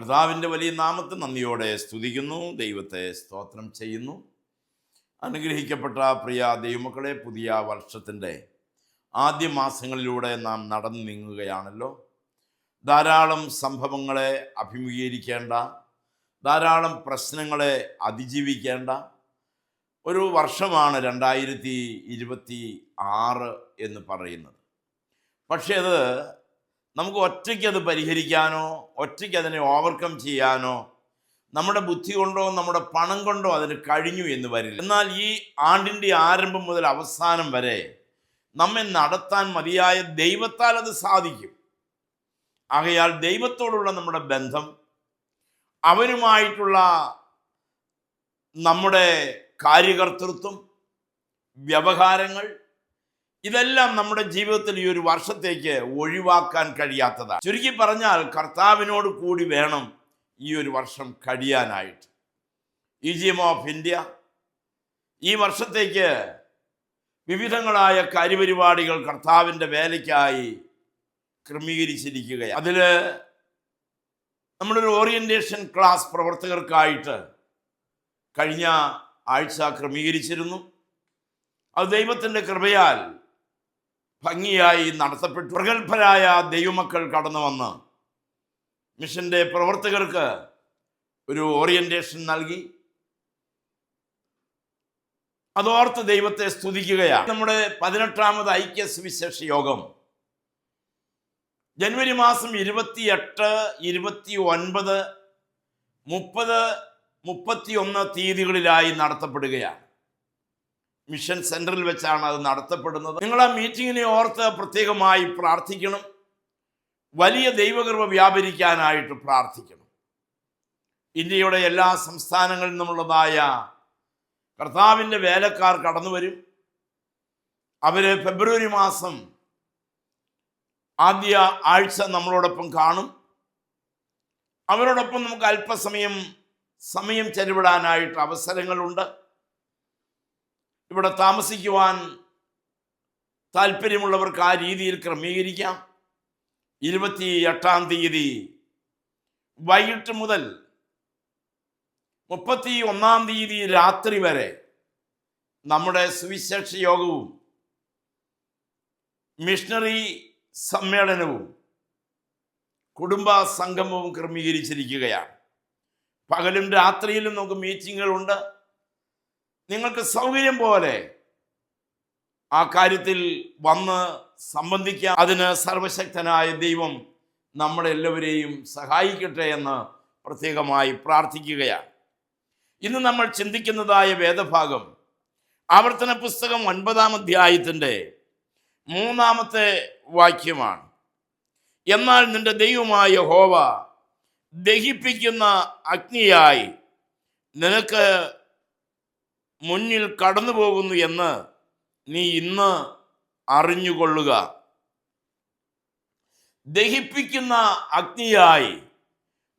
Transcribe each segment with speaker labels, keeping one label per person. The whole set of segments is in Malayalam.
Speaker 1: കർത്താവിന്റെ വലിയ നാമത്തെ നന്ദിയോടെ സ്തുതിക്കുന്നു. ദൈവത്തെ സ്തോത്രം ചെയ്യുന്നു. അനുഗ്രഹിക്കപ്പെട്ട പ്രിയ ദൈവമക്കളെ പുതിയ വർഷത്തിന്റെ ആദ്യ മാസങ്ങളിലൂടെ നാം നടന്നു നീങ്ങുകയാണല്ലോ. ധാരാളം സംഭവങ്ങളെ അഭിമുഖീകരിക്കേണ്ട ധാരാളം പ്രശ്നങ്ങളെ അതിജീവിക്കേണ്ട. ഒരു വർഷമാണ് രണ്ടായിരത്തി ഇരുപത്തി ആറ് എന്ന് പറയുന്നത്. പക്ഷേ അത് നമുക്ക് ഒറ്റയ്ക്ക് അത് പരിഹരിക്കാനോ ഒറ്റയ്ക്ക് അതിനെ ഓവർകം ചെയ്യാനോ നമ്മുടെ ബുദ്ധി കൊണ്ടോ നമ്മുടെ പണം കൊണ്ടോ അതിന് കഴിഞ്ഞു എന്ന് വരില്ല. എന്നാൽ ഈ ആണ്ടിന്റെ ആരംഭം മുതൽ അവസാനം വരെ നമ്മെ നടത്താൻ മതിയായ ദൈവത്താൽ അത് സാധിക്കും. ആകയാൽ ദൈവത്തോടുള്ള നമ്മുടെ ബന്ധം അവനുമായിട്ടുള്ള നമ്മുടെ കാര്യകർത്തൃത്വം വ്യവഹാരങ്ങൾ ഇതെല്ലാം നമ്മുടെ ജീവിതത്തിൽ ഈ ഒരു വർഷത്തേക്ക് ഒഴിവാക്കാൻ കഴിയാത്തതാണ് ചുരുക്കി പറഞ്ഞാൽ കർത്താവിനോട് കൂടി വേണം ഈ ഒരു വർഷം കഴിയാനായിട്ട്. എം ഓഫ് ഇന്ത്യ ഈ വർഷത്തേക്ക് വിവിധങ്ങളായ കാര്യപരിപാടികൾ കർത്താവിന്റെ വേലയ്ക്കായി ക്രമീകരിച്ചിരിക്കുകയാണ്. അതിൽ നമ്മളൊരു ഓറിയന്റേഷൻ ക്ലാസ് പ്രവർത്തകർക്കായിട്ട് കഴിഞ്ഞ ആഴ്ച ക്രമീകരിച്ചിരുന്നു. അത് ദൈവത്തിന്റെ കൃപയാൽ ഭംഗിയായി നടത്തപ്പെട്ടു. പ്രഗത്ഭരായ ദൈവമക്കൾ കടന്നു വന്ന് മിഷന്റെ പ്രവർത്തകർക്ക് ഒരു ഓറിയന്റേഷൻ നൽകി. അതോർത്ത് ദൈവത്തെ സ്തുതിക്കുകയാണ്. നമ്മുടെ പതിനെട്ടാമത് ഐക്യ സുവിശേഷ യോഗം. ജനുവരി മാസം ഇരുപത്തിയെട്ട് ഇരുപത്തി ഒൻപത് മുപ്പത് മുപ്പത്തി ഒന്ന് തീയതികളിലായി നടത്തപ്പെടുകയാണ്. മിഷൻ സെന്ററിൽ വെച്ചാണ് അത് നടത്തപ്പെടുന്നത്. നിങ്ങൾ ആ മീറ്റിങ്ങിനെ ഓർത്ത് പ്രത്യേകമായി പ്രാർത്ഥിക്കണം. വലിയ ദൈവകൃപ വ്യാപരിക്കാനായിട്ട് പ്രാർത്ഥിക്കണം. ഇന്ത്യയുടെ എല്ലാ സംസ്ഥാനങ്ങളിൽ നിന്നുള്ളതായ കർത്താവിന്റെ വേലക്കാർ കടന്നു വരും. അവർ ഫെബ്രുവരി മാസം ആദ്യ ആഴ്ച നമ്മളോടൊപ്പം കാണും. അവരോടൊപ്പം നമുക്ക് അല്പസമയം സമയം ചെലവിടാനായിട്ട് അവസരങ്ങളുണ്ട്. ഇവിടെ താമസിക്കുവാൻ താല്പര്യമുള്ളവർക്ക് ആ രീതിയിൽ ക്രമീകരിക്കാം. ഇരുപത്തി എട്ടാം തീയതി വൈകിട്ട് മുതൽ മുപ്പത്തി ഒന്നാം തീയതി രാത്രി വരെ നമ്മുടെ സുവിശേഷ യോഗവും മിഷണറി സമ്മേളനവും കുടുംബ സംഗമവും ക്രമീകരിച്ചിരിക്കുകയാണ്. പകലും രാത്രിയിലും നമുക്ക് മീറ്റിങ്ങുകളുണ്ട്. നിങ്ങൾക്ക് സൗകര്യം പോലെ ആ കാര്യത്തിൽ വന്ന് സംബന്ധിക്കാം. അതിന് സർവശക്തനായ ദൈവം നമ്മളെല്ലാവരെയും സഹായിക്കട്ടെ എന്ന് പ്രത്യേകമായി പ്രാർത്ഥിക്കുകയാണ്. ഇന്ന് നമ്മൾ ചിന്തിക്കുന്നതായ വേദഭാഗം ആവർത്തന പുസ്തകം ഒൻപതാം അധ്യായത്തിന്റെ മൂന്നാമത്തെ വാക്യമാണ്. എന്നാൽ നിന്റെ ദൈവമായ ഹോവ ദഹിപ്പിക്കുന്ന അഗ്നിയായി നിനക്ക് മുന്നിൽ കടന്നു പോകുന്നു എന്ന് നീ ഇന്ന് അറിഞ്ഞുകൊള്ളുക. ദഹിപ്പിക്കുന്ന അഗ്നിയായി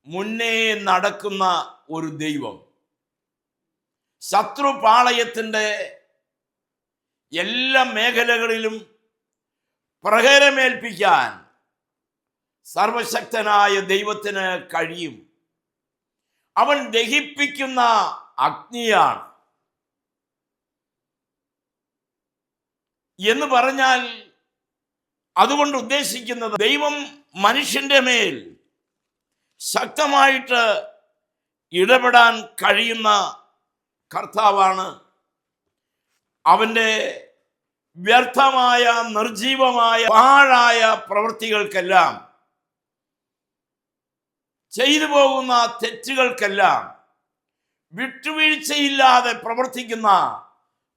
Speaker 1: മുന്നേ നടക്കുന്ന ഒരു ദൈവം. ശത്രുപാളയത്തിന്റെ എല്ലാ മേഖലകളിലും പ്രഹരമേൽപ്പിക്കാൻ സർവശക്തനായ ദൈവത്തിന് കഴിയും. അവൻ ദഹിപ്പിക്കുന്ന അഗ്നിയാണ്. എന്ന് പറഞ്ഞാൽ അതുകൊണ്ട് ഉദ്ദേശിക്കുന്നത് ദൈവം മനുഷ്യന്റെ മേൽ ശക്തമായിട്ട് ഇടപെടാൻ കഴിയുന്ന കർത്താവാണ്. അവന്റെ വ്യർത്ഥമായ നിർജീവമായ പാഴായ പ്രവൃത്തികൾക്കെല്ലാം ചെയ്തു പോകുന്ന തെറ്റുകൾക്കെല്ലാം വിട്ടുവീഴ്ചയില്ലാതെ പ്രവർത്തിക്കുന്ന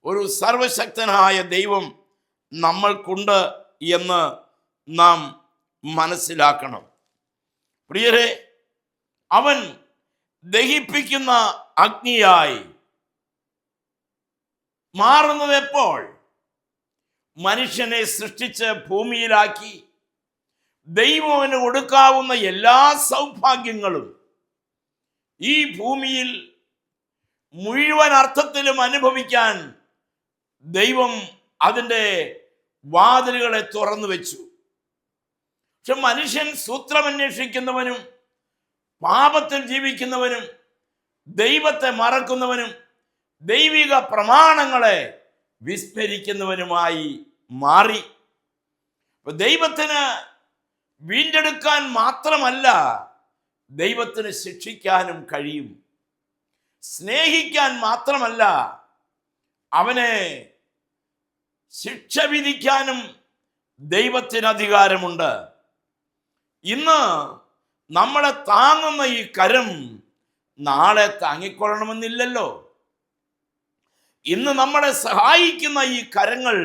Speaker 1: ഒരു സർവശക്തനായ ദൈവം നമ്മൾക്കുണ്ട് എന്ന് നാം മനസ്സിലാക്കണം. പ്രിയരെ അവൻ ദഹിപ്പിക്കുന്ന അഗ്നിയായി മാറുന്നത് എപ്പോൾ? മനുഷ്യനെ സൃഷ്ടിച്ച് ഭൂമിയിലാക്കി ദൈവവന് കൊടുക്കാവുന്ന എല്ലാ സൗഭാഗ്യങ്ങളും ഈ ഭൂമിയിൽ മുഴുവൻ അർത്ഥത്തിലും അനുഭവിക്കാൻ ദൈവം അതിന്റെ വാതിലുകളെ തുറന്നു വെച്ചു. പക്ഷെ മനുഷ്യൻ സൂത്രമന്വേഷിക്കുന്നവനും പാപത്തിൽ ജീവിക്കുന്നവനും ദൈവത്തെ മറക്കുന്നവനും ദൈവിക പ്രമാണങ്ങളെ വിസ്മരിക്കുന്നവനുമായി മാറി. ദൈവത്തിന് വീണ്ടെടുക്കാൻ മാത്രമല്ല ദൈവത്തിന് ശിക്ഷിക്കാനും കഴിയും. സ്നേഹിക്കാൻ മാത്രമല്ല അവനെ ശിക്ഷ വിധിക്കാനും ദൈവത്തിന് അധികാരമുണ്ട്. ഇന്ന് നമ്മളെ താങ്ങുന്ന ഈ കരം നാളെ താങ്ങിക്കൊള്ളണമെന്നില്ലല്ലോ. ഇന്ന് നമ്മളെ സഹായിക്കുന്ന ഈ കരങ്ങൾ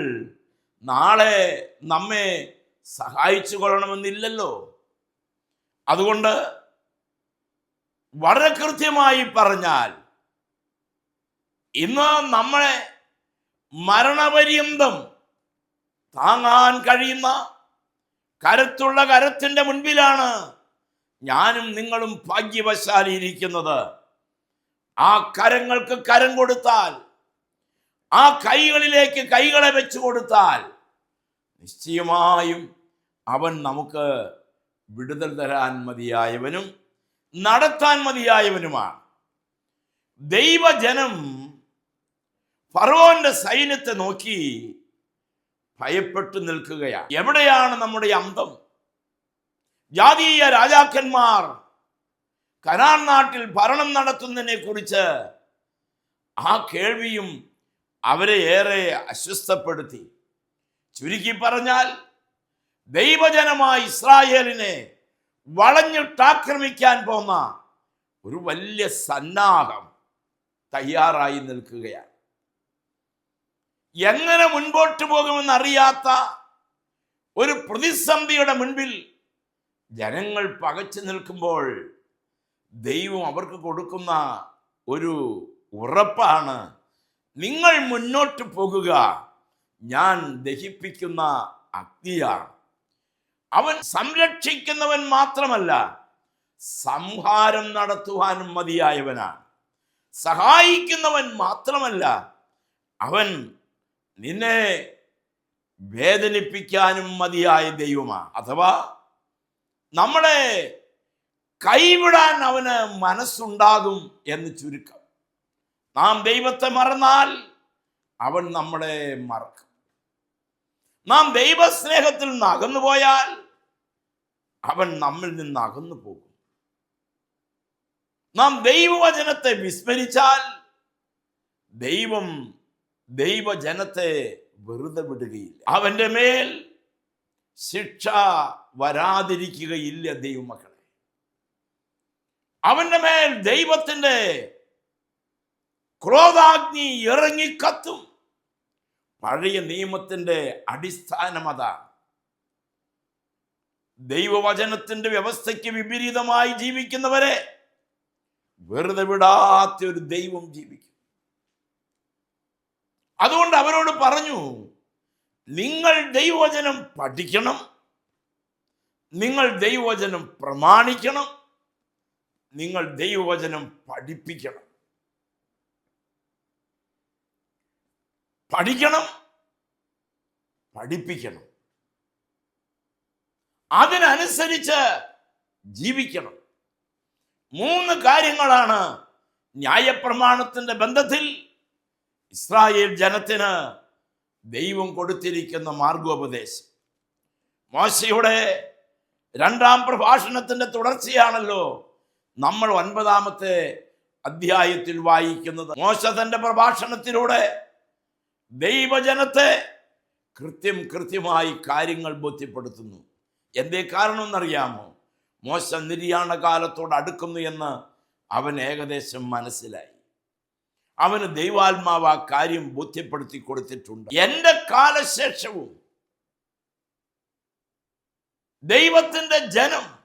Speaker 1: നാളെ നമ്മെ സഹായിച്ചു കൊള്ളണമെന്നില്ലല്ലോ അതുകൊണ്ട് വളരെ കൃത്യമായി പറഞ്ഞാൽ ഇന്ന് നമ്മളെ മരണപര്യന്തം താങ്ങാൻ കഴിയുന്ന കരുത്തുള്ള കരത്തിന്റെ മുൻപിലാണ് ഞാനും നിങ്ങളും ഭാഗ്യവശാലിയിരിക്കുന്നത് ആ കരങ്ങൾക്ക് കരം കൊടുത്താൽ ആ കൈകളിലേക്ക് കൈകളെ വെച്ചു കൊടുത്താൽ നിശ്ചയമായും അവൻ നമുക്ക് വിടുതൽ തരാൻ മതിയായവനും നടത്താൻ മതിയായവനുമാണ്. ദൈവജനം ഫറോന്റെ സൈന്യത്തെ നോക്കി ഭയപ്പെട്ടു നിൽക്കുകയാണ്. എവിടെയാണ് നമ്മുടെ അന്തം? ജാതീയ രാജാക്കന്മാർ കനാൻ നാട്ടിൽ ഭരണം നടത്തുന്നതിനെ കുറിച്ച് ആ കേൾവിയും അവരെ ഏറെ അസ്വസ്ഥപ്പെടുത്തി. ചുരുക്കി പറഞ്ഞാൽ ദൈവജനമായ ഇസ്രായേലിനെ വളഞ്ഞിട്ടാക്രമിക്കാൻ പോന്ന ഒരു വലിയ സന്നാഹം തയ്യാറായി നിൽക്കുകയാണ്. എങ്ങനെ മുൻപോട്ട് പോകുമെന്ന് അറിയാത്ത ഒരു പ്രതിസന്ധിയുടെ മുൻപിൽ ജനങ്ങൾ പകച്ചു നിൽക്കുമ്പോൾ ദൈവം അവർക്ക് കൊടുക്കുന്ന ഒരു ഉറപ്പാണ്. നിങ്ങൾ മുന്നോട്ട് പോകുക. ഞാൻ ദഹിപ്പിക്കുന്ന അഗ്നിയാണ്. അവൻ സംരക്ഷിക്കുന്നവൻ മാത്രമല്ല സംഹാരം നടത്തുവാനും മതിയായവനാണ്. സഹായിക്കുന്നവൻ മാത്രമല്ല അവൻ നിന്നെ വേദനിപ്പിക്കാനും മതിയായ ദൈവമാണ് അഥവാ നമ്മളെ കൈവിടാൻ അവന് മനസ്സുണ്ടാകും എന്ന് ചുരുക്കം. നാം ദൈവത്തെ മറന്നാൽ അവൻ നമ്മളെ മറക്കും. നാം ദൈവസ്നേഹത്തിൽ നിന്ന് അകന്നു പോയാൽ അവൻ നമ്മിൽ നിന്ന് അകന്നു പോകും. നാം ദൈവവചനത്തെ വിസ്മരിച്ചാൽ ദൈവം ദൈവജനത്തെ വെറുതെ വിടുകയില്ല. അവന്റെ മേൽ ശിക്ഷ വരാതിരിക്കുകയില്ല ദൈവമക്കളെ. അവന്റെ മേൽ ദൈവത്തിന്റെ ക്രോധാഗ്നി ഇറങ്ങിക്കത്തും. പഴയ നിയമത്തിന്റെ അടിസ്ഥാനം അതാണ്. ദൈവവചനത്തിന്റെ വ്യവസ്ഥയ്ക്ക് വിപരീതമായി ജീവിക്കുന്നവരെ വെറുതെ വിടാത്ത ഒരു ദൈവം ജീവിക്കും. അതുകൊണ്ട് അവരോട് പറഞ്ഞു നിങ്ങൾ ദൈവവചനം പഠിക്കണം നിങ്ങൾ ദൈവവചനം പ്രമാണിക്കണം നിങ്ങൾ ദൈവവചനം പഠിപ്പിക്കണം. പഠിക്കണം പഠിപ്പിക്കണം. അതിനനുസരിച്ച് ജീവിക്കണം. മൂന്ന് കാര്യങ്ങളാണ് ന്യായപ്രമാണത്തിന്റെ ബന്ധത്തിൽ ഇസ്രായേൽ ജനത്തിന് ദൈവം കൊടുത്തിരിക്കുന്ന മാർഗോപദേശം. മോശയുടെ രണ്ടാം പ്രഭാഷണത്തിന്റെ തുടർച്ചയാണല്ലോ നമ്മൾ ഒൻപതാമത്തെ അധ്യായത്തിൽ വായിക്കുന്നത്. മോശ തന്റെ പ്രഭാഷണത്തിലൂടെ ദൈവജനത്തെ കൃത്യം കൃത്യമായി കാര്യങ്ങൾ ബോധ്യപ്പെടുത്തുന്നു. എന്തേ കാരണം എന്നറിയാമോ മോശ നിര്യാണ കാലത്തോട് അടുക്കുന്നു എന്ന് അവൻ ഏകദേശം മനസ്സിലായി. അവന് ദൈവാത്മാവ് ആ കാര്യം ബോധ്യപ്പെടുത്തി കൊടുത്തിട്ടുണ്ട്. എന്റെ കാലശേഷവും ദൈവത്തിന്റെ ജനം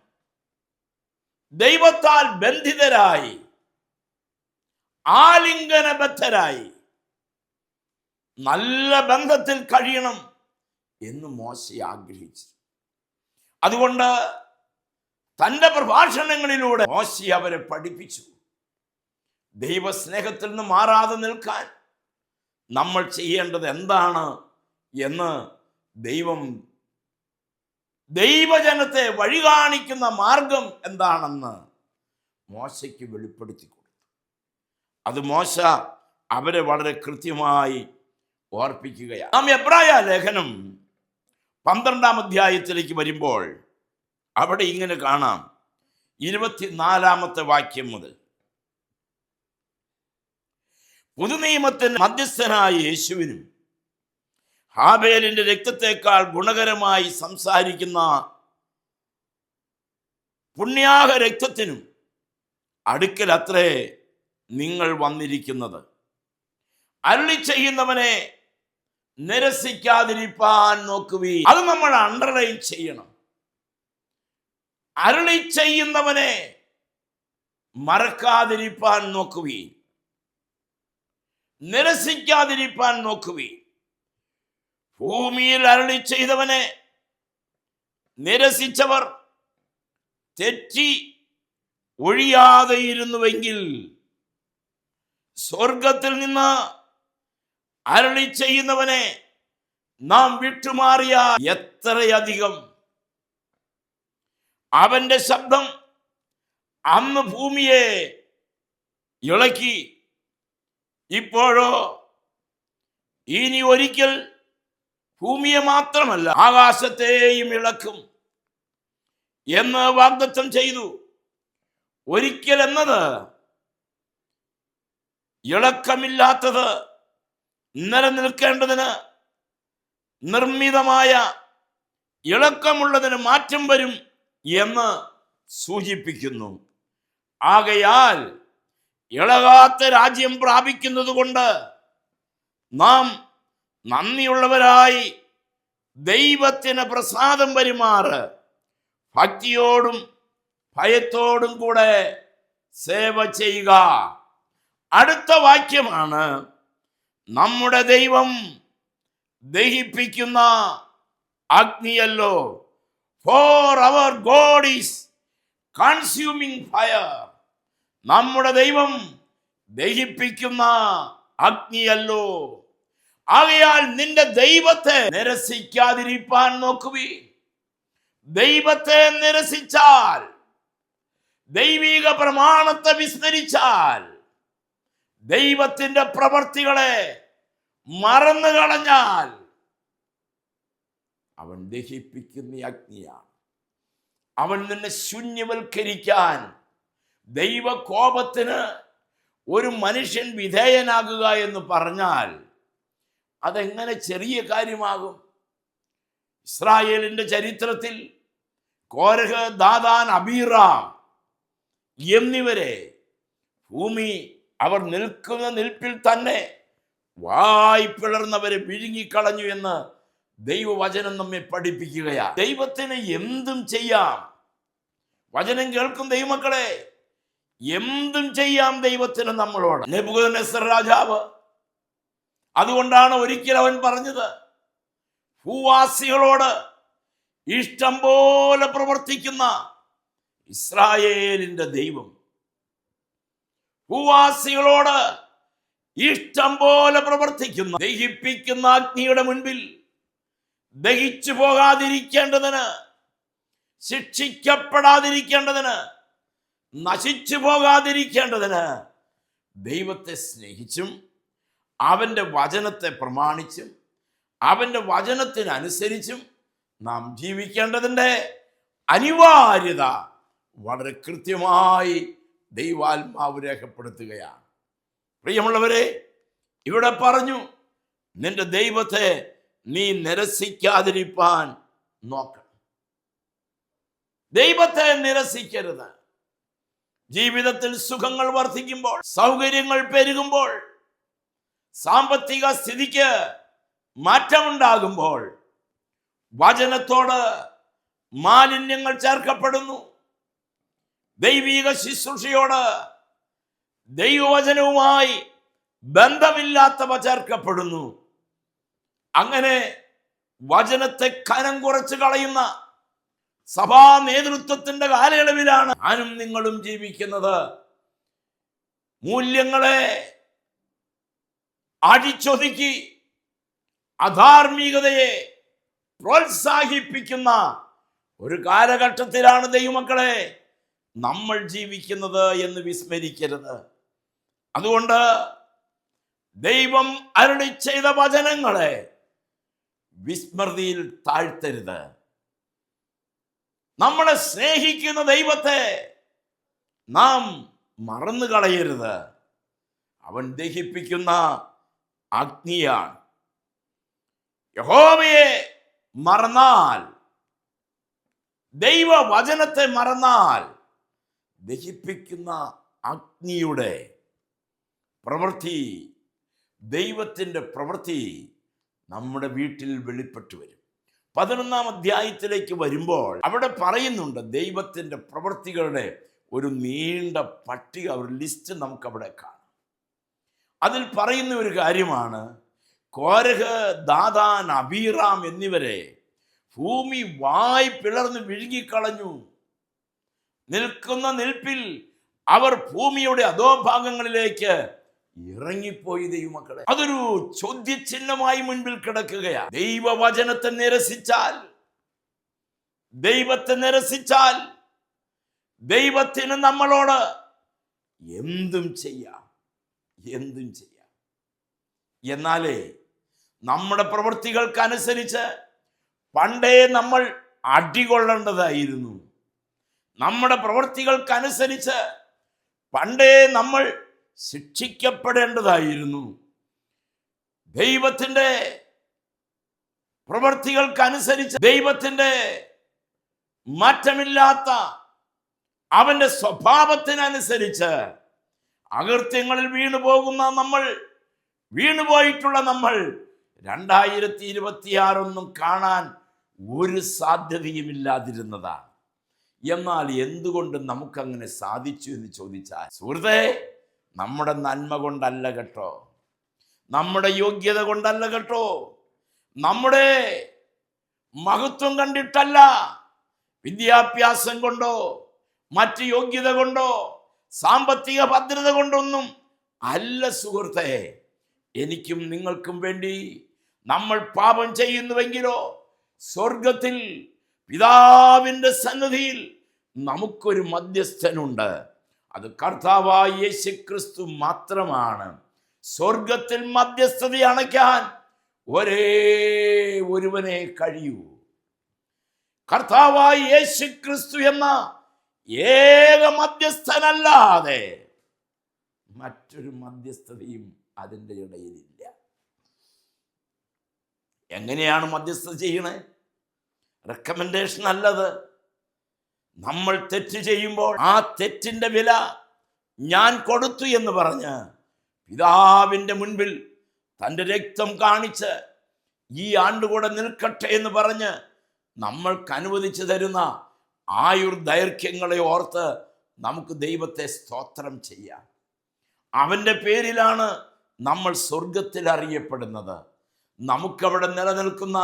Speaker 1: ദൈവത്താൽ ബന്ധിതരായി ആലിംഗനബദ്ധരായി നല്ല ബന്ധത്തിൽ കഴിയണം എന്ന് മോശ ആഗ്രഹിച്ചു. അതുകൊണ്ട് തന്റെ പ്രഭാഷണങ്ങളിലൂടെ മോശി അവരെ പഠിപ്പിച്ചു. ദൈവസ്നേഹത്തിൽ നിന്ന് മാറാതെ നിൽക്കാൻ നമ്മൾ ചെയ്യേണ്ടത് എന്താണ് എന്ന് ദൈവം ദൈവജനത്തെ വഴി കാണിക്കുന്ന മാർഗം എന്താണെന്ന് മോശയ്ക്ക് വെളിപ്പെടുത്തി കൊടുത്തു. അത് മോശ അവരെ വളരെ കൃത്യമായി ഓർപ്പിക്കുകയാണ്. നാം എബ്രായ ലേഖനം പന്ത്രണ്ടാം അധ്യായത്തിലേക്ക് വരുമ്പോൾ അവിടെ ഇങ്ങനെ കാണാം. ഇരുപത്തിനാലാമത്തെ വാക്യം മുതൽ പുതുനിയമത്തിന് മധ്യസ്ഥനായ യേശുവിനും ഹാബേലിന്റെ രക്തത്തെക്കാൾ ഗുണകരമായി സംസാരിക്കുന്ന പുണ്യാഹ രക്തത്തിനും അടുക്കൽ അത്രേ നിങ്ങൾ വന്നിരിക്കുന്നത്. അരുളി ചെയ്യുന്നവനെ നിരസിക്കാതിരിപ്പാൻ നോക്കുവീ അത് നമ്മൾ അണ്ടർലൈൻ ചെയ്യണം. അരുളി ചെയ്യുന്നവനെ മറക്കാതിരിപ്പാൻ നോക്കുവീ നിരസിക്കാതിരിപ്പാൻ നോക്കുവീ ഭൂമിയിൽ അരളി ചെയ്തവനെ നിരസിച്ചവർ തെറ്റി ഒഴിയാതെ ഇരുന്നുവെങ്കിൽ സ്വർഗത്തിൽ നിന്ന് അരളി ചെയ്യുന്നവനെ നാം വിട്ടുമാറിയ എത്രയധികം? അവന്റെ ശബ്ദം അന്ന് ഭൂമിയെ ഇളക്കി ഇപ്പോഴോ? ഇനി ഒരിക്കൽ ഭൂമിയെ മാത്രമല്ല ആകാശത്തെയും ഇളക്കും എന്ന് വാഗ്ദത്തം ചെയ്തു. ഒരിക്കൽ എന്നത് ഇളക്കമില്ലാത്തത് നിലനിൽക്കേണ്ടതിന് നിർമ്മിതമായ ഇളക്കമുള്ളതിന് മാറ്റം വരും എന്ന് സൂചിപ്പിക്കുന്നു. ആകയാൽ ഇളകാത്ത രാജ്യം പ്രാപിക്കുന്നത് കൊണ്ട് നാം നന്ദിയുള്ളവരായി ദൈവത്തിന് പ്രസാദം പരിമാറ് ഭക്തിയോടും ഭയത്തോടും കൂടെ സേവ ചെയ്യുക. അടുത്ത വാക്യമാണ് നമ്മുടെ ദൈവം ദഹിപ്പിക്കുന്ന അഗ്നിയല്ലോ. For our God is consuming fire നമ്മുടെ ദൈവം ദഹിപ്പിക്കുന്ന അഗ്നിയല്ലോ. ആകയാൽ നിന്റെ ദൈവത്തെ നിരസിക്കാതിരിപ്പാൻ നോക്കുവി. ദൈവത്തെ നിരസിച്ചാൽ ദൈവിക പ്രമാണത്തെ വിസ്മരിച്ചാൽ ദൈവത്തിന്റെ പ്രവർത്തികളെ മറന്നു കളഞ്ഞാൽ അവൻ ദഹിപ്പിക്കുന്ന അഗ്നിയാണ്. അവൻ നിന്നെ ശൂന്യവൽക്കരിക്കാൻ ദൈവകോപത്തിന് ഒരു മനുഷ്യൻ വിധേയനാകുക എന്ന് പറഞ്ഞാൽ അതെങ്ങനെ ചെറിയ കാര്യമാകും? ഇസ്രായേലിന്റെ ചരിത്രത്തിൽ കോരഹ് ദാദാൻ അബീറാം എന്നിവരെ ഭൂമി അവർ നിൽക്കുന്ന നിൽപ്പിൽ തന്നെ വായി പിളർന്നവരെ വിഴുങ്ങിക്കളഞ്ഞു എന്ന് ദൈവവചനം നമ്മെ പഠിപ്പിക്കുകയാണ്. ദൈവത്തിന് എന്തും ചെയ്യാം. വചനം കേൾക്കും ദൈവമക്കളെ. എന്തും ചെയ്യാം ദൈവത്തിന് നമ്മളോട്. നെബുഖദ്നേസർ രാജാവ് അതുകൊണ്ടാണ് ഒരിക്കൽ അവൻ പറഞ്ഞത് ഭൂവാസികളോട് ഇഷ്ടം പോലെ പ്രവർത്തിക്കുന്ന ഇസ്രായേലിന്റെ ദൈവം. ഭൂവാസികളോട് ഇഷ്ടം പോലെ പ്രവർത്തിക്കുന്ന ദഹിപ്പിക്കുന്ന അഗ്നിയുടെ മുൻപിൽ ദഹിച്ചു പോകാതിരിക്കേണ്ടതിന് ശിക്ഷിക്കപ്പെടാതിരിക്കേണ്ടതിന് നശിച്ചു പോകാതിരിക്കേണ്ടതിന് ദൈവത്തെ സ്നേഹിച്ചും അവന്റെ വചനത്തെ പ്രമാണിച്ചും അവന്റെ വചനത്തിനനുസരിച്ചും നാം ജീവിക്കേണ്ടതിന്റെ അനിവാര്യത വളരെ കൃത്യമായി ദൈവാത്മാവ് രേഖപ്പെടുത്തുകയാണ്. പ്രിയമുള്ളവരെ ഇവിടെ പറഞ്ഞു നിന്റെ ദൈവത്തെ നീ നിരസിക്കാതിരിപ്പാൻ നോക്കണം. ദൈവത്തെ നിരസിക്കരുത്. ജീവിതത്തിൽ സുഖങ്ങൾ വർദ്ധിക്കുമ്പോൾ സൗകര്യങ്ങൾ പെരുകുമ്പോൾ സാമ്പത്തിക സ്ഥിതിക്ക് മാറ്റമുണ്ടാകുമ്പോൾ വചനത്തോട് മാലിന്യങ്ങൾ ചേർക്കപ്പെടുന്നു. ദൈവിക ശുശ്രൂഷയോട് ദൈവവചനവുമായി ബന്ധമില്ലാത്തവ ചേർക്കപ്പെടുന്നു. അങ്ങനെ വചനത്തെ കനം കുറച്ച് കളയുന്ന സഭാ നേതൃത്വത്തിന്റെ കാലയളവിലാണ് ഞാനും നിങ്ങളും ജീവിക്കുന്നത്. മൂല്യങ്ങളെ അടിച്ചൊതുക്കി അധാർമികതയെ പ്രോത്സാഹിപ്പിക്കുന്ന ഒരു കാലഘട്ടത്തിലാണ് ദൈവമക്കളെ നമ്മൾ ജീവിക്കുന്നത് എന്ന് വിസ്മരിക്കരുത്. അതുകൊണ്ട് ദൈവം അരുളി ചെയ്ത വചനങ്ങളെ വിസ്മൃതിയിൽ താഴ്ത്തരുത്. നമ്മളെ സ്നേഹിക്കുന്ന ദൈവത്തെ നാം മറന്നു കളയരുത് അവൻ ദഹിപ്പിക്കുന്ന അഗ്നിയാണ്. യഹോവയെ മറന്നാൽ ദൈവവചനത്തെ മറന്നാൽ ദഹിപ്പിക്കുന്ന അഗ്നിയുടെ പ്രവൃത്തി ദൈവത്തിന്റെ പ്രവൃത്തി നമ്മുടെ വീട്ടിൽ വെളിപ്പെട്ടു വരും. പതിനൊന്നാം അധ്യായത്തിലേക്ക് വരുമ്പോൾ അവിടെ പറയുന്നുണ്ട് ദൈവത്തിന്റെ പ്രവൃത്തികളുടെ ഒരു നീണ്ട പട്ടിക ഒരു ലിസ്റ്റ് നമുക്കവിടെ കാണാം. അതിൽ പറയുന്ന ഒരു കാര്യമാണ് കോരഹ് ദാദാൻ അബീറാം എന്നിവരെ ഭൂമി വായി പിളർന്ന് വിഴുങ്ങിക്കളഞ്ഞു. നിൽക്കുന്ന നിൽപ്പിൽ അവർ ഭൂമിയുടെ അധോഭാഗങ്ങളിലേക്ക് ഇറങ്ങിപ്പോയി ദൈവമക്കളെ. അതൊരു ചോദ്യചിഹ്നമായി മുൻപിൽ കിടക്കുകയാണ്. ദൈവവചനത്തെ നിരസിച്ചാൽ ദൈവത്തെ നിരസിച്ചാൽ ദൈവത്തിന് നമ്മളോട് എന്തും ചെയ്യാം എന്തും ചെയ്യാം. എന്നാലേ നമ്മുടെ പ്രവൃത്തികൾക്കനുസരിച്ച് പണ്ടേ നമ്മൾ അടികൊള്ളേണ്ടതായിരുന്നു. നമ്മുടെ പ്രവൃത്തികൾക്കനുസരിച്ച് പണ്ടേ നമ്മൾ ശിക്ഷിക്കപ്പെടേണ്ടതായിരുന്നു. ദൈവത്തിന്റെ പ്രവൃത്തികൾക്കനുസരിച്ച് ദൈവത്തിന്റെ മാറ്റമില്ലാത്ത അവന്റെ സ്വഭാവത്തിനനുസരിച്ച് അകൃത്യങ്ങളിൽ വീണു പോകുന്ന നമ്മൾ വീണുപോയിട്ടുള്ള നമ്മൾ രണ്ടായിരത്തി ഇരുപത്തിയാറൊന്നും കാണാൻ ഒരു സാധ്യതയുമില്ലാതിരുന്നതാണ്. എന്നാൽ എന്തുകൊണ്ട് നമുക്കങ്ങനെ സാധിച്ചു എന്ന് ചോദിച്ചാൽ സുഹൃത്തെ നമ്മുടെ നന്മ കൊണ്ടല്ല കേട്ടോ. നമ്മുടെ യോഗ്യത കൊണ്ടല്ല കേട്ടോ. നമ്മുടെ മഹത്വം കണ്ടിട്ടല്ല. വിദ്യാഭ്യാസം കൊണ്ടോ മറ്റ് യോഗ്യത കൊണ്ടോ സാമ്പത്തിക ഭദ്രത കൊണ്ടൊന്നും അല്ല സുഹൃത്തെ. എനിക്കും നിങ്ങൾക്കും വേണ്ടി നമ്മൾ പാപം ചെയ്യുന്നുവെങ്കിലോ സ്വർഗത്തിൽ പിതാവിന്റെ സന്നിധിയിൽ നമുക്കൊരു മധ്യസ്ഥനുണ്ട്. അത് കർത്താവായ യേശു ക്രിസ്തു മാത്രമാണ്. സ്വർഗത്തിൽ മധ്യസ്ഥത അണയ്ക്കാൻ ഒരേ ഒരുവനെ കഴിയൂ. കർത്താവായ യേശു ക്രിസ്തു എന്ന ഏക മധ്യസ്ഥനല്ലാതെ മറ്റൊരു മധ്യസ്ഥതയും അതിന്റെ ഇടയിലില്ല. എങ്ങനെയാണ് മധ്യസ്ഥത ചെയ്യണേ? റെക്കമെൻഡേഷൻ അല്ലത് നമ്മൾ തെറ്റ് ചെയ്യുമ്പോൾ ആ തെറ്റിന്റെ വില ഞാൻ കൊടുത്തു എന്ന് പറഞ്ഞ് പിതാവിന്റെ മുൻപിൽ തന്റെ രക്തം കാണിച്ച് ഈ ആണ്ടുകൂടെ നിൽക്കട്ടെ എന്ന് പറഞ്ഞ് നമ്മൾക്ക് അനുവദിച്ചു തരുന്ന ആയുർ ദൈർഘ്യങ്ങളെ ഓർത്ത് നമുക്ക് ദൈവത്തെ സ്തോത്രം ചെയ്യാം. അവന്റെ പേരിലാണ് നമ്മൾ സ്വർഗത്തിൽ അറിയപ്പെടുന്നത്. നമുക്കവിടെ നിലനിൽക്കുന്ന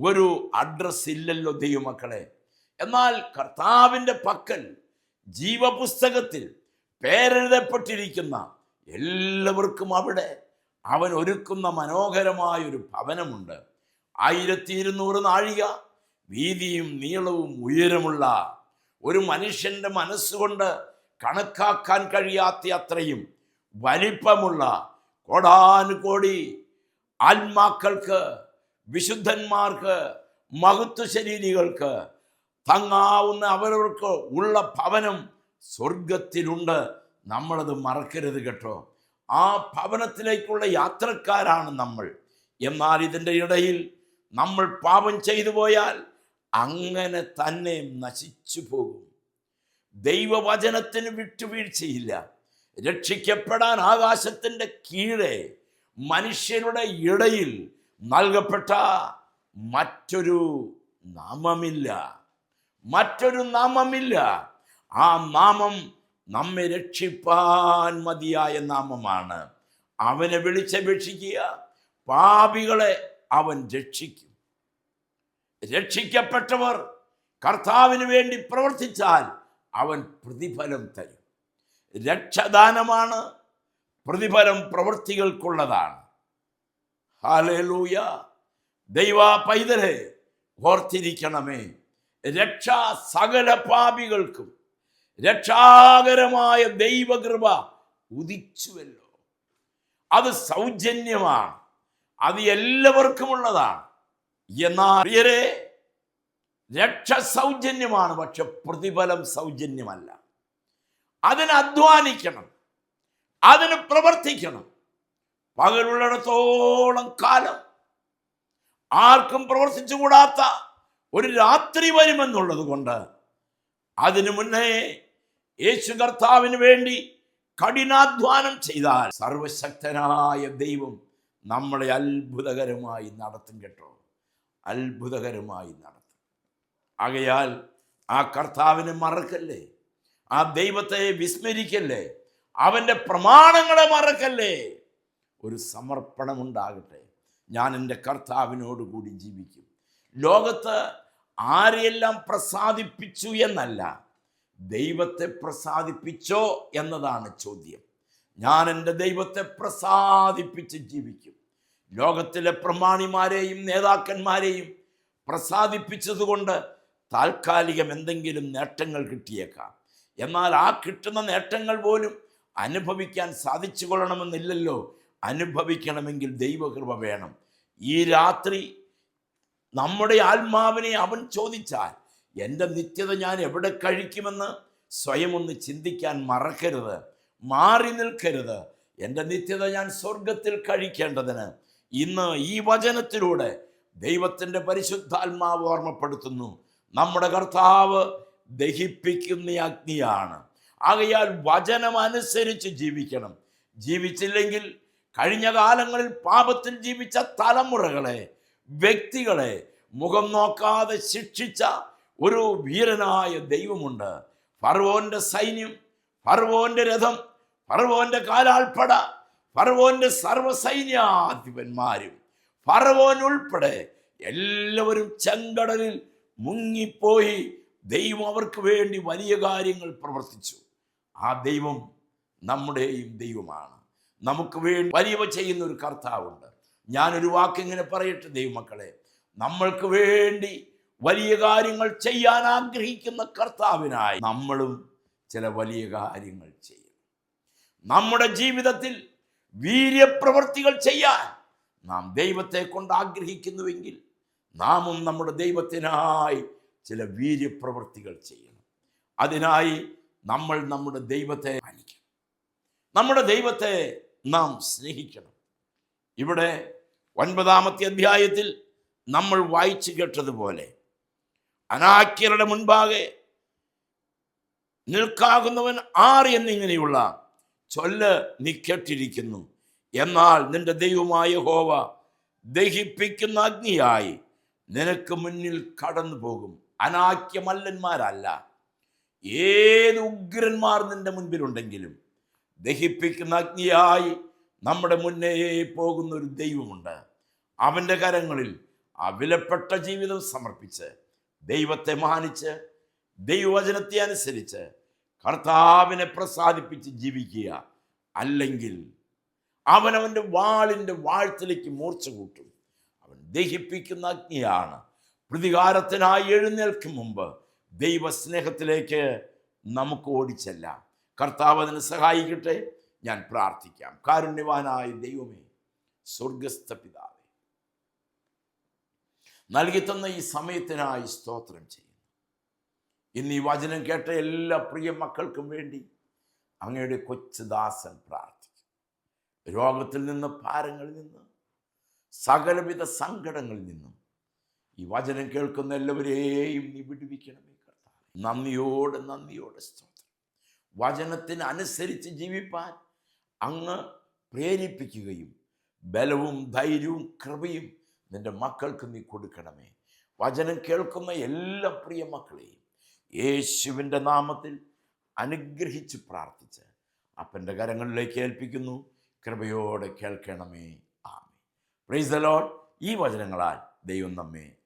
Speaker 1: ഒരു അഡ്രസ്സ് ഇല്ലല്ലോ ദൈവമക്കളെ. എന്നാൽ കർത്താവിന്റെ പക്കൽ ജീവപുസ്തകത്തിൽ പേരെഴുതപ്പെട്ടിരിക്കുന്ന എല്ലാവർക്കും അവിടെ അവൻ ഒരുക്കുന്ന മനോഹരമായ ഒരു ഭവനമുണ്ട്. ആയിരത്തി ഇരുന്നൂറ് നാഴിക വീതിയും നീളവും ഉയരമുള്ള ഒരു മനുഷ്യന്റെ മനസ്സുകൊണ്ട് കണക്കാക്കാൻ കഴിയാത്ത അത്രയും വലിപ്പമുള്ള കോടാനുകോടി ആത്മാക്കൾക്ക് വിശുദ്ധന്മാർക്ക് മഹത്വ ശരീരികൾക്ക് തങ്ങാവുന്ന അവരവർക്ക് ഉള്ള ഭവനം സ്വർഗത്തിലുണ്ട് നമ്മളത് മറക്കരുത് കേട്ടോ. ആ ഭവനത്തിലേക്കുള്ള യാത്രക്കാരാണ് നമ്മൾ. എന്നാൽ ഇതിന്റെ ഇടയിൽ നമ്മൾ പാപം ചെയ്തു പോയാൽ അങ്ങനെ തന്നെ നശിച്ചു പോകും. ദൈവവചനത്തിന് വിട്ടുവീഴ്ചയില്ല. രക്ഷിക്കപ്പെടാൻ ആകാശത്തിന്റെ കീഴെ മനുഷ്യരുടെ ഇടയിൽ നൽകപ്പെട്ട മറ്റൊരു നാമമില്ല. മറ്റൊരു നാമമില്ല. ആ നാമം നമ്മെ രക്ഷിപ്പാൻ മതിയായ നാമമാണ്. അവനെ വിളിച്ചപേക്ഷിക്കുക. പാപികളെ അവൻ രക്ഷിക്കും. രക്ഷിക്കപ്പെട്ടവർ കർത്താവിന് വേണ്ടി പ്രവർത്തിച്ചാൽ അവൻ പ്രതിഫലം തരും. രക്ഷദാനമാണ് പ്രതിഫലം പ്രവൃത്തികൾക്കുള്ളതാണ്. ഹാലേ ലൂയ ദൈവ പൈതലെ ഓർത്തിരിക്കണമേ. രക്ഷ സകല പാപികൾക്കും രക്ഷാകരമായ ദൈവകൃപ ഉദിച്ചുവല്ലോ. അത് സൗജന്യമാണ്. അത് എല്ലാവർക്കുമുള്ളതാണ്. എന്നാൽ പ്രിയരെ രക്ഷ സൗജന്യമാണ് പക്ഷെ പ്രതിഫലം സൗജന്യമല്ല. അതിന് അധ്വാനിക്കണം. അതിന് പ്രവർത്തിക്കണം. പകലുള്ളിടത്തോളം കാലം ആർക്കും പ്രവർത്തിച്ചുകൂടാത്ത ഒരു രാത്രി വരുമെന്നുള്ളത് കൊണ്ട് അതിനു മുന്നേ യേശു കർത്താവിന് വേണ്ടി കഠിനാധ്വാനം ചെയ്താൽ സർവശക്തനായ ദൈവം നമ്മളെ അത്ഭുതകരമായി നടത്തും കേട്ടോ. അത്ഭുതകരമായി നടത്തും. ആകയാൽ ആ കർത്താവിനെ മറക്കല്ലേ? ആ ദൈവത്തെ വിസ്മരിക്കല്ലേ? അവന്റെ പ്രമാണങ്ങളെ മറക്കല്ലേ? ഒരു സമർപ്പണമുണ്ടാകട്ടെ. ഞാൻ എന്റെ കർത്താവിനോട് കൂടി ജീവിക്കും. ലോകത്ത് ആരെയെല്ലാം പ്രസാദിപ്പിച്ചു എന്നല്ല ദൈവത്തെ പ്രസാദിപ്പിച്ചോ എന്നതാണ് ചോദ്യം. ഞാൻ എന്റെ ദൈവത്തെ പ്രസാദിപ്പിച്ച് ജീവിക്കും. ലോകത്തിലെ പ്രമാണിമാരെയും നേതാക്കന്മാരെയും പ്രസാദിപ്പിച്ചതുകൊണ്ട് താൽക്കാലികം എന്തെങ്കിലും നേട്ടങ്ങൾ കിട്ടിയേക്കാം. എന്നാൽ ആ കിട്ടുന്ന നേട്ടങ്ങൾ പോലും അനുഭവിക്കാൻ സാധിച്ചു കൊള്ളണമെന്നില്ലല്ലോ അനുഭവിക്കണമെങ്കിൽ ദൈവകൃപ വേണം. ഈ രാത്രി നമ്മുടെ ആത്മാവിനെ അവൻ ചോദിച്ചാൽ എന്റെ നിത്യത ഞാൻ എവിടെ കഴിക്കുമെന്ന് സ്വയം ഒന്ന് ചിന്തിക്കാൻ മറക്കരുത് മാറി നിൽക്കരുത്. എന്റെ നിത്യത ഞാൻ സ്വർഗത്തിൽ കഴിക്കേണ്ടതിന് ഇന്ന് ഈ വചനത്തിലൂടെ ദൈവത്തിന്റെ പരിശുദ്ധാത്മാവ് ഓർമ്മപ്പെടുത്തുന്നു. നമ്മുടെ കർത്താവ് ദഹിപ്പിക്കുന്ന അഗ്നിയാണ്. ആകയാൽ വചനം അനുസരിച്ച് ജീവിക്കണം. ജീവിച്ചില്ലെങ്കിൽ കഴിഞ്ഞ കാലങ്ങളിൽ പാപത്തിൽ ജീവിച്ച തലമുറകളെ വ്യക്തികളെ മുഖം നോക്കാതെ ശിക്ഷിച്ച ഒരു വീരനായ ദൈവമുണ്ട്. ഫർവോന്റെ സൈന്യം ഫർവോന്റെ രഥം ഫർവോന്റെ കാലാൾപ്പട ഫർവോന്റെ സർവസൈന്യാധിപന്മാരും ഫറവോൻ ഉൾപ്പെടെ എല്ലാവരും ചെങ്കടലിൽ മുങ്ങിപ്പോയി ദൈവം അവർക്ക് വേണ്ടി വലിയ കാര്യങ്ങൾ പ്രവർത്തിച്ചു. ആ ദൈവം നമ്മുടെയും ദൈവമാണ്. നമുക്ക് വേണ്ടി വലിയവ ചെയ്യുന്ന ഒരു കർത്താവുണ്ട്. ഞാനൊരു വാക്കിങ്ങനെ പറയട്ടെ ദൈവമക്കളെ. നമ്മൾക്ക് വേണ്ടി വലിയ കാര്യങ്ങൾ ചെയ്യാൻ ആഗ്രഹിക്കുന്ന കർത്താവിനായി നമ്മളും ചില വലിയ കാര്യങ്ങൾ ചെയ്യും. നമ്മുടെ ജീവിതത്തിൽ വീര്യപ്രവർത്തികൾ ചെയ്യാൻ നാം ദൈവത്തെ കൊണ്ട് ആഗ്രഹിക്കുന്നുവെങ്കിൽ നാമും നമ്മുടെ ദൈവത്തിനായി ചില വീര്യപ്രവൃത്തികൾ ചെയ്യണം. അതിനായി നമ്മൾ നമ്മുടെ ദൈവത്തെ മാനിക്കണം നമ്മുടെ ദൈവത്തെ നാം സ്നേഹിക്കണം. ഇവിടെ ഒൻപതാമത്തെ അധ്യായത്തിൽ നമ്മൾ വായിച്ചു കേട്ടതുപോലെ അനാക്യരുടെ മുൻപാകെ നിൽക്കാകുന്നവൻ ആർ എന്നിങ്ങനെയുള്ള ചൊല്ല് നീ കേട്ടിരിക്കുന്നു. എന്നാൽ നിന്റെ ദൈവമായ ഹോവ ദഹിപ്പിക്കുന്ന അഗ്നിയായി നിനക്ക് മുന്നിൽ കടന്നു പോകും. അനാക്യമല്ലന്മാരല്ല. ഏത് ഉഗ്രന്മാർ നിന്റെ മുൻപിലുണ്ടെങ്കിലും ദഹിപ്പിക്കുന്ന അഗ്നിയായി നമ്മുടെ മുന്നേ പോകുന്ന ഒരു ദൈവമുണ്ട്. അവന്റെ കരങ്ങളിൽ ആ വിലപ്പെട്ട ജീവിതം സമർപ്പിച്ച് ദൈവത്തെ മാനിച്ച് ദൈവവചനത്തെ അനുസരിച്ച് കർത്താവിനെ പ്രസാദിപ്പിച്ച് ജീവിക്കുക. അല്ലെങ്കിൽ അവനവന്റെ വാളിന്റെ വാഴ്ത്തിലേക്ക് മൂർച്ച കൂട്ടും. അവൻ ദഹിപ്പിക്കുന്ന അഗ്നിയാണ്. പ്രതികാരത്തിനായി എഴുന്നേൽക്കും മുമ്പ് ദൈവസ്നേഹത്തിലേക്ക് നമുക്ക് ഓടിച്ചെല്ലാം. കർത്താവ് അതിനെ സഹായിക്കട്ടെ. ഞാൻ പ്രാർത്ഥിക്കാം. കാരുണ്യവാനായ ദൈവമേ സ്വർഗസ്ഥ പിതാവേ നൽകി തന്ന ഈ സമയത്തിനായി സ്തോത്രം ചെയ്യുന്നു. ഇന്ന് ഈ വചനം കേട്ട എല്ലാ പ്രിയ മക്കൾക്കും വേണ്ടി അങ്ങയുടെ കൊച്ചു ദാസൻ പ്രാർത്ഥിക്കും രോഗത്തിൽ നിന്ന് ഭാരങ്ങളിൽ നിന്ന് സകലവിധ സങ്കടങ്ങളിൽ നിന്നും ഈ വചനം കേൾക്കുന്ന എല്ലാവരെയും നീ വിടുവിക്കണമേ കർത്താവ്. നന്ദിയോട് നന്ദിയോട് സ്തോത്രം. വചനത്തിന് അനുസരിച്ച് ജീവിപ്പാൻ അങ്ങ് പ്രേരിപ്പിക്കുകയും ബലവും ധൈര്യവും കൃപയും നിന്റെ മക്കൾക്ക് നീ കൊടുക്കണമേ. വചനം കേൾക്കുന്ന എല്ലാ പ്രിയ മക്കളെയും യേശുവിന്റെ നാമത്തിൽ അനുഗ്രഹിച്ച് പ്രാർത്ഥിച്ച് അപ്പന്റെ കരങ്ങളിലേക്ക് ഏൽപ്പിക്കുന്നു. കൃപയോടെ കേൾക്കണമേ. ആമേ പ്രൈസ് ദ ലോഡ് ഈ വചനങ്ങളാൽ ദൈവം നമ്മെ